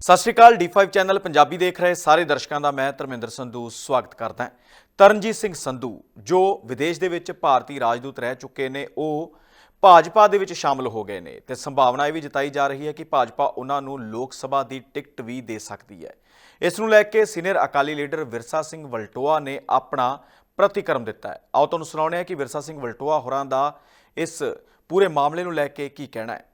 ਸਤਿ ਸ਼੍ਰੀ ਅਕਾਲ D5 channel Punjabi ਦੇਖ ਰਹੇ ਸਾਰੇ ਦਰਸ਼ਕਾਂ ਦਾ ਮੈਂ ਧਰਮਿੰਦਰ ਸੰਧੂ ਸਵਾਗਤ ਕਰਦਾ ਹਾਂ। ਤਰਨਜੀਤ ਸਿੰਘ ਸੰਧੂ, ਜੋ ਵਿਦੇਸ਼ ਦੇ ਵਿੱਚ ਭਾਰਤੀ ਰਾਜਦੂਤ ਰਹਿ ਚੁੱਕੇ ਨੇ, ਉਹ ਭਾਜਪਾ ਦੇ ਵਿੱਚ ਸ਼ਾਮਲ ਹੋ ਗਏ ਨੇ ਤੇ ਸੰਭਾਵਨਾ ਇਹ ਵੀ ਜਤਾਈ ਜਾ ਰਹੀ ਹੈ ਕਿ ਭਾਜਪਾ ਉਹਨਾਂ ਨੂੰ ਲੋਕ ਸਭਾ ਦੀ ਟਿਕਟ ਵੀ ਦੇ ਸਕਦੀ ਹੈ। ਇਸ ਨੂੰ ਲੈ ਕੇ ਸੀਨੀਅਰ ਅਕਾਲੀ ਲੀਡਰ ਵਿਰਸਾ ਸਿੰਘ ਵਲਟੋਆ ਨੇ ਆਪਣਾ ਪ੍ਰਤੀਕਰਮ ਦਿੱਤਾ ਹੈ। ਆਓ ਤੁਹਾਨੂੰ ਸੁਣਾਉਂਦੇ ਹਾਂ ਕਿ ਵਿਰਸਾ ਸਿੰਘ ਵਲਟੋਆ ਹੋਰਾਂ ਦਾ ਇਸ ਪੂਰੇ ਮਾਮਲੇ ਨੂੰ ਲੈ ਕੇ ਕੀ ਕਹਿਣਾ ਹੈ।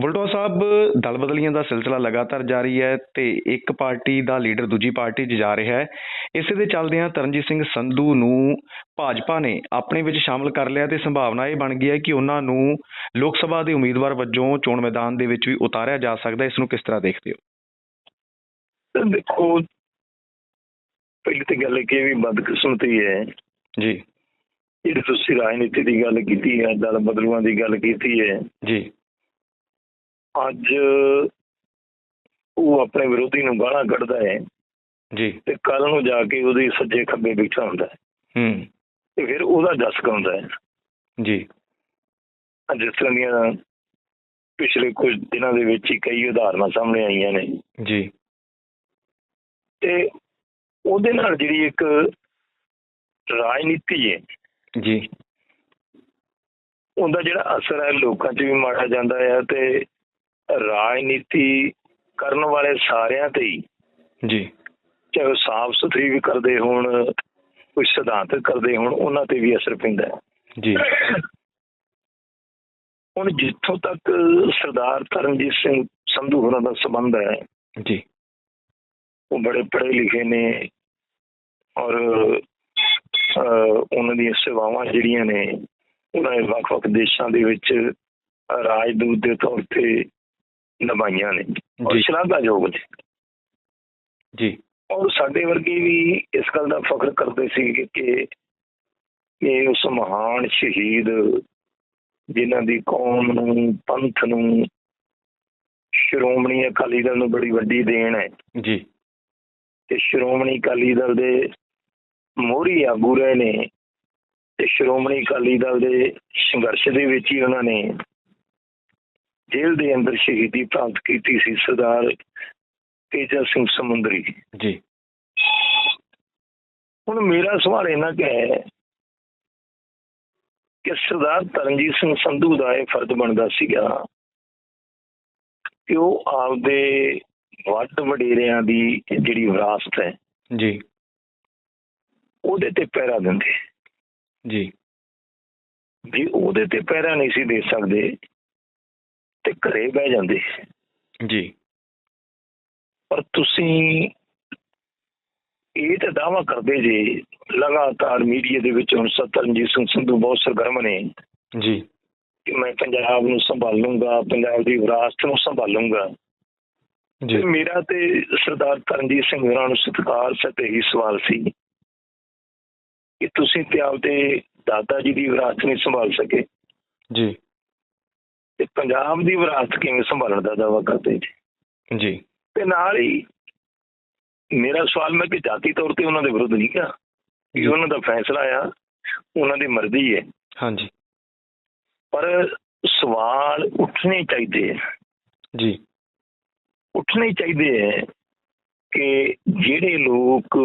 ਬੁਲਟੋ ਸਾਹਿਬ ਦਲ ਬਦਲੀਆਂ ਦਾ ਸਿਲਸਿਲਾ ਲਗਾਤਾਰ ਜਾਰੀ ਹੈ ਤੇ ਇੱਕ ਪਾਰਟੀ ਦਾ ਲੀਡਰ ਦੂਜੀ ਪਾਰਟੀ 'ਚ ਜਾ ਰਿਹਾ ਹੈ। ਇਸੇ ਦੇ ਚੱਲਦਿਆਂ ਤਰਨਜੀਤ ਸਿੰਘ ਸੰਧੂ ਨੂੰ ਭਾਜਪਾ ਨੇ ਆਪਣੇ ਵਿੱਚ ਸ਼ਾਮਲ ਕਰ ਲਿਆ ਤੇ ਸੰਭਾਵਨਾ ਇਹ ਬਣ ਗਈ ਹੈ ਕਿ ਉਹਨਾਂ ਨੂੰ ਲੋਕ ਸਭਾ ਦੇ ਉਮੀਦਵਾਰ ਵਜੋਂ ਚੋਣ ਮੈਦਾਨ ਦੇ ਵਿੱਚ ਵੀ ਉਤਾਰਿਆ ਜਾ ਸਕਦਾ ਇਸ ਨੂੰ ਕਿਸ ਤਰ੍ਹਾਂ ਦੇਖਦੇ ਹੋ? ਤਾਂ ਦੇਖੋ ਪਹਿਲੀ ਤੇ ਗੱਲ ਇਹ ਕਿ ਇਹ ਵੀ ਬਦਕਿਸਮਤੀ ਹੈ। ਜੀ। ਜਿਹੜੀ ਤੁਸੀਂ ਰਾਜਨੀਤੀ ਦੀ ਗੱਲ ਕੀਤੀ ਹੈ ਦਲ ਬਦਲੂਆਂ ਦੀ ਗੱਲ ਕੀਤੀ ਹੈ ਜੀ। ਅੱਜ ਉਹ ਆਪਣੇ ਵਿਰੋਧੀ ਨੂੰ ਗਾਲਾਂ ਕੱਢਦਾ ਹੈ ਜੀ। ਤੇ ਕੱਲ ਨੂੰ ਜਾ ਕੇ ਉਹਦੇ ਸੱਜੇ ਖੱਬੇ ਬੈਠਾ ਹੁੰਦਾ ਹੈ। ਹੂੰ। ਤੇ ਫਿਰ ਉਹਦਾ ਜਸ ਗਾਉਂਦਾ ਹੈ। ਜੀ। ਅੱਜ ਜਿਸ ਤਰ੍ਹਾਂ ਦੀਆਂ ਪਿਛਲੇ ਕੁਝ ਦਿਨਾਂ ਦੇ ਵਿੱਚ ਹੀ ਕਈ ਉਦਾਹਰਨਾਂ ਸਾਹਮਣੇ ਆਈਆਂ ਨੇ। ਜੀ। ਤੇ ਉਹਦੇ ਨਾਲ ਜਿਹੜੀ ਇੱਕ ਰਾਜਨੀਤੀ ਹੈ ਜੀ। ਉਹਦਾ ਜਿਹੜਾ ਅਸਰ ਹੈ ਲੋਕਾਂ 'ਚ ਵੀ ਮਾੜਾ ਜਾਂਦਾ ਹੈ ਤੇ ਰਾਜਨੀਤੀ ਕਰਨ ਵਾਲੇ ਸਾਰਿਆਂ ਤੇ ਹੀ ਜੀ। ਚਾਹੇ ਸਾਫ਼ ਸੁਥਰੀ ਵੀ ਕਰਦੇ ਹੋਣ ਕੋਈ ਸਿਧਾਂਤਕ ਕਰਦੇ ਹੋਣ ਉਹਨਾਂ ਤੇ ਵੀ ਅਸਰ ਪੈਂਦਾ ਹੈ। ਜੀ। ਹੁਣ ਜਿੱਥੋਂ ਤੱਕ ਸਰਦਾਰ ਤਰਨਜੀਤ ਸਿੰਘ ਸੰਧੂ ਹੋਰਾਂ ਦਾ ਸੰਬੰਧ ਹੈ ਜੀ। ਉਹ ਬੜੇ ਪੜ੍ਹੇ ਲਿਖੇ ਨੇ ਔਰ ਉਹਨਾਂ ਦੀਆਂ ਸੇਵਾਵਾਂ ਜਿਹੜੀਆਂ ਨੇ ਉਹਨਾਂ ਨੇ ਵੱਖ-ਵੱਖ ਦੇਸ਼ਾਂ ਦੇ ਵਿੱਚ ਰਾਜਦੂਤ ਦੇ ਤੌਰ ਤੇ ਨਿਭਾਈਆਂ ਨੇ। ਔਰ। ਸ਼ਲਾਘਾਯੋਗ ਨੇ। ਜੀ। ਔਰ ਸਾਡੇ ਵਰਗੇ ਵੀ ਇਸ ਗੱਲ ਦਾ ਫਖਰ ਕਰਦੇ ਸੀ ਕਿ ਇਹ ਉਸ ਮਹਾਨ ਸ਼ਹੀਦ ਜਿਨ੍ਹਾਂ ਦੀ ਕੌਮ ਨੂੰ ਪੰਥ ਨੂੰ ਸ਼੍ਰੋਮਣੀ ਅਕਾਲੀ ਦਲ ਨੂੰ ਬੜੀ ਵੱਡੀ ਦੇਣ ਹੈ। ਜੀ। ਤੇ ਸ਼੍ਰੋਮਣੀ ਅਕਾਲੀ ਦਲ ਦੇ ਮੋਹਰੀ ਆਗੂ ਰਹੇ ਨੇ ਤੇ ਸ਼੍ਰੋਮਣੀ ਅਕਾਲੀ ਦਲ ਦੇ ਸੰਘਰਸ਼ ਦੇ ਵਿੱਚ ਹੀ ਉਹਨਾਂ ਨੇ ਜੇਲ੍ਹ ਦੇ ਅੰਦਰ ਸ਼ਹੀਦੀ ਪ੍ਰਾਪਤ ਕੀਤੀ ਸੀ ਸਰਦਾਰ ਤੇਜਾ ਸਿੰਘ ਸਮੁੰਦਰੀ। ਜੀ। ਹੁਣ ਮੇਰਾ ਸਵਾਲ ਇਹਨਾਂ ਕਿ ਹੈ ਕਿ ਸਰਦਾਰ ਤਰਨਜੀਤ ਸਿੰਘ ਸੰਧੂ ਦਾ ਇਹ ਫਰਜ਼ ਬਣਦਾ ਸੀਗਾ ਕਿ ਉਹ ਆਪਦੇ ਵੱਡ ਵਡੇਰਿਆਂ ਦੀ ਜਿਹੜੀ ਵਿਰਾਸਤ ਹੈ ਜੀ। ਉਹਦੇ ਤੇ ਪਹਿਰਾ ਦਿੰਦੇ। ਜੀ। ਜੇ ਉਹਦੇ ਤੇ ਪਹਿਰਾ ਨਹੀਂ ਸੀ ਦੇ ਸਕਦੇ। ਤੇ ਘਰੇ ਬਹਿ ਜਾਂਦੇ। ਜੀ। ਪਰ ਤੁਸੀਂ ਇਹ ਤਾਂ ਦਾਵਾ ਕਰਦੇ ਜੇ ਲਗਾਤਾਰ ਮੀਡੀਆ ਦੇ ਵਿੱਚ ਹੁਣ ਸਤਰਨਜੀਤ ਸਿੰਘ ਸੰਧੂ ਬਹੁਤ ਸਰਗਰਮ ਨੇ। ਜੀ। ਕਿ ਮੈਂ ਪੰਜਾਬ ਨੂੰ ਸੰਭਾਲੂੰਗਾ ਪੰਜਾਬ ਦੀ ਵਿਰਾਸਤ ਨੂੰ ਸੰਭਾਲੂੰਗਾ। ਜੀ। ਮੇਰਾ ਤੇ ਸਰਦਾਰ ਤਰਨਜੀਤ ਸਿੰਘ ਹੋਰਾਂ ਨੂੰ ਸਤਿਕਾਰ ਸਤੇ ਹੀ ਸਵਾਲ ਸੀ ਕਿ ਤੁਸੀਂ ਤੇ ਆਪਦੇ ਦਾਦਾ ਜੀ ਦੀ ਵਿਰਾਸਤ ਨਹੀਂ ਸੰਭਾਲ ਸਕੇ। ਜੀ। ਤੇ ਪੰਜਾਬ ਦੀ ਵਿਰਾਸਤ ਕਿਵੇਂ ਸੰਭਾਲਣ ਦਾ ਦਾਅਵਾ ਕਰਦੇ ਜੀ ਜੀ। ਤੇ ਨਾਲ ਹੀ ਮੇਰਾ ਸਵਾਲ ਮੈਂ ਕਿ ਜਾਤੀ ਤੌਰ ਤੇ ਉਹਨਾਂ ਦੇ ਵਿਰੁੱਧ ਨਹੀਂ ਕਿਹਾ ਇਹ ਉਹਨਾਂ ਦਾ ਫੈਸਲਾ ਆ ਉਹਨਾਂ ਦੀ ਮਰਜ਼ੀ ਹੈ। ਹਾਂਜੀ। ਪਰ ਸਵਾਲ ਉੱਠਣੇ ਚਾਹੀਦੇ ਹੈ ਜੀ। ਉੱਠਣੇ ਚਾਹੀਦੇ ਹੈ ਕਿ ਜਿਹੜੇ ਲੋਕ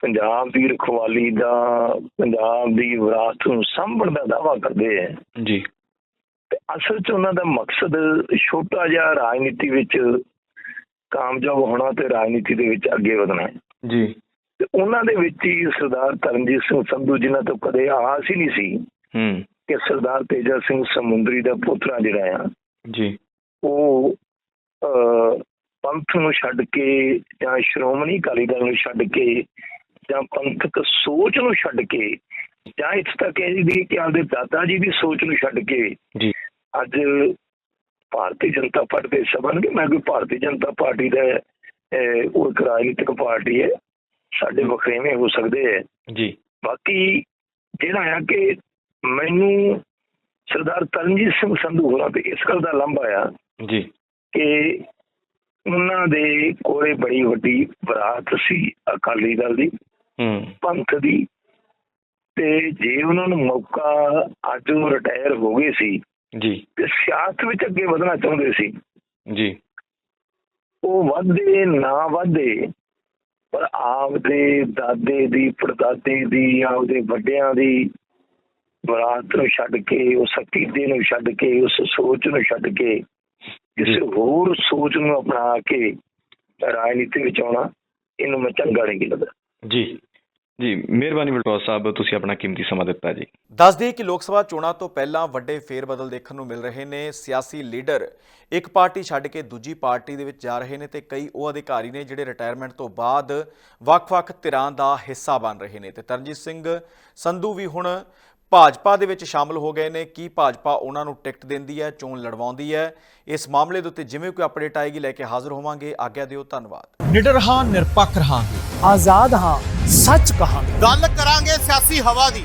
ਪੰਜਾਬ ਦੀ ਰਖਵਾਲੀ ਦਾ ਪੰਜਾਬ ਦੀ ਵਿਰਾਸਤ ਨੂੰ ਸਾਂਭਣ ਦਾ ਦਾਅਵਾ ਕਰਦੇ ਹੈ ਜੀ। ਅਸਲ 'ਚ ਉਹਨਾਂ ਦਾ ਮਕਸਦ ਛੋਟਾ ਜਿਹਾ ਰਾਜਨੀਤੀ ਵਿੱਚ ਕਾਮਯਾਬ ਹੋਣਾ ਤੇ ਰਾਜਨੀਤੀ ਦੇ ਵਿੱਚ ਅੱਗੇ ਵਧਣਾ ਜੀ। ਤੇ ਉਹਨਾਂ ਦੇ ਵਿੱਚ ਹੀ ਸਰਦਾਰ ਤਰਨਜੀਤ ਸਿੰਘ ਸੰਧੂ ਜਿਨ੍ਹਾਂ ਤੋਂ ਕਦੇ ਆਸ ਹੀ ਨਹੀਂ ਸੀ ਹੂੰ। ਕਿ ਸਰਦਾਰ ਤੇਜਾ ਸਿੰਘ ਸਮੁੰਦਰੀ ਦਾ ਪੁੱਤਰਾ ਜਿਹੜਾ ਆ ਜੀ। ਉਹ ਪੰਥ ਨੂੰ ਛੱਡ ਕੇ ਜਾਂ ਸ਼੍ਰੋਮਣੀ ਅਕਾਲੀ ਦਲ ਨੂੰ ਛੱਡ ਕੇ ਜਾਂ ਪੰਥਕ ਸੋਚ ਨੂੰ ਛੱਡ ਕੇ ਜਾਂ ਇੱਥੇ ਤੱਕ ਇਹ ਵੀ ਕਿ ਆਪਦੇ ਦਾਦਾ ਜੀ ਦੀ ਸੋਚ ਨੂੰ ਛੱਡ ਕੇ ਜੀ। ਅੱਜ ਭਾਰਤੀ ਜਨਤਾ ਪਾਰਟੀ ਦੇ ਸਬਨ ਕਿ ਮੈਂ ਕੋਈ ਭਾਰਤੀ ਜਨਤਾ ਪਾਰਟੀ ਦਾ ਉਹ ਇੱਕ ਰਾਜਨੀਤਿਕ ਪਾਰਟੀ ਹੈ। ਸਾਡੇ ਵਖਰੇਵੇਂ ਹੋ ਸਕਦੇ ਹੈ। ਜੀ। ਬਾਕੀ ਜਿਹੜਾ ਆ ਕਿ ਮੈਨੂੰ ਸਰਦਾਰ ਤਰਨਜੀਤ ਸਿੰਘ ਸੰਧੂ ਹੋਰਾਂ ਤੇ ਇਸ ਗੱਲ ਦਾ ਲੰਬਾ ਆ ਜੀ। ਕਿ ਉਹਨਾਂ ਦੇ ਕੋਲੇ ਬੜੀ ਵੱਡੀ ਬਰਾਤ ਸੀ ਅਕਾਲੀ ਦਲ ਦੀ ਹੂੰ। ਪੰਥ ਦੀ। ਤੇ ਜੇ ਉਹਨਾਂ ਨੂੰ ਮੌਕਾ ਅੱਜ ਉਹ ਰਿਟਾਇਰ ਹੋ ਗਏ ਸੀ ਜੀ। ਸਿਆਸਤ ਵਿੱਚ ਅੱਗੇ ਵਧਣਾ ਚਾਹੁੰਦੇ ਸੀ। ਜੀ। ਉਹ ਵਧਦੇ ਨਾ ਵਧਦੇ ਪਰ ਆਪਦੇ ਦਾਦੇ ਦੀ ਪੜਦਾਦੇ ਦੀ ਆਪਦੇ ਵੱਡਿਆਂ ਦੀ ਵਿਰਾਸਤ ਨੂੰ ਛੱਡ ਕੇ ਉਸ ਅਕੀਦੇ ਨੂੰ ਛੱਡ ਕੇ ਉਸ ਸੋਚ ਨੂੰ ਛੱਡ ਕੇ ਕਿਸੇ ਹੋਰ ਸੋਚ ਨੂੰ ਅਪਣਾ ਕੇ ਰਾਜਨੀਤੀ ਵਿੱਚ ਆਉਣਾ ਇਹਨੂੰ ਮੈਂ ਚੰਗਾ ਨਹੀਂ ਲੱਗਦਾ। ਜੀ। ਜੀ, ਮਿਹਰਬਾਨੀ ਬਲਟੋਸ ਸਾਹਿਬ, ਤੁਸੀਂ ਆਪਣਾ ਕੀਮਤੀ ਸਮਾਂ ਦਿੱਤਾ ਜੀ। ਦੱਸ ਦਈਏ ਕਿ ਲੋਕ ਸਭਾ ਚੋਣਾਂ ਤੋਂ ਪਹਿਲਾਂ ਵੱਡੇ ਫੇਰਬਦਲ ਦੇਖਣ ਨੂੰ ਮਿਲ ਰਹੇ ਨੇ। ਸਿਆਸੀ ਲੀਡਰ ਇੱਕ ਪਾਰਟੀ ਛੱਡ ਕੇ ਦੂਜੀ ਪਾਰਟੀ ਦੇ ਵਿੱਚ ਜਾ ਰਹੇ ਨੇ ਤੇ ਕਈ ਉਹ ਅਧਿਕਾਰੀ ਨੇ ਜਿਹੜੇ ਰਿਟਾਇਰਮੈਂਟ ਤੋਂ ਬਾਅਦ ਵੱਖ-ਵੱਖ ਧਿਰਾਂ ਦਾ ਹਿੱਸਾ ਬਣ ਰਹੇ ਨੇ। ਤੇ ਤਰਨਜੀਤ ਸਿੰਘ ਸੰਧੂ ਵੀ ਹੁਣ ਭਾਜਪਾ ਦੇ ਵਿੱਚ ਸ਼ਾਮਲ ਹੋ ਗਏ ਨੇ। ਕੀ ਭਾਜਪਾ ਉਹਨਾਂ ਨੂੰ ਟਿਕਟ ਦਿੰਦੀ ਹੈ ਚੋਣ ਲੜਵਾਉਂਦੀ ਹੈ? ਇਸ ਮਾਮਲੇ ਦੇ ਉੱਤੇ ਜਿਵੇਂ ਕੋਈ ਅਪਡੇਟ ਆਏਗੀ ਲੈ ਕੇ ਹਾਜ਼ਰ ਹੋਵਾਂਗੇ। ਆਗਿਆ ਦਿਓ ਧੰਨਵਾਦ। ਨਿਡਰ ਹਾਂ ਨਿਰਪੱਖ ਰਹਾਂਗੇ। ਆਜ਼ਾਦ ਹਾਂ ਸੱਚ ਕਹਾਂਗੇ। ਗੱਲ ਕਰਾਂਗੇ ਸਿਆਸੀ ਹਵਾ ਦੀ।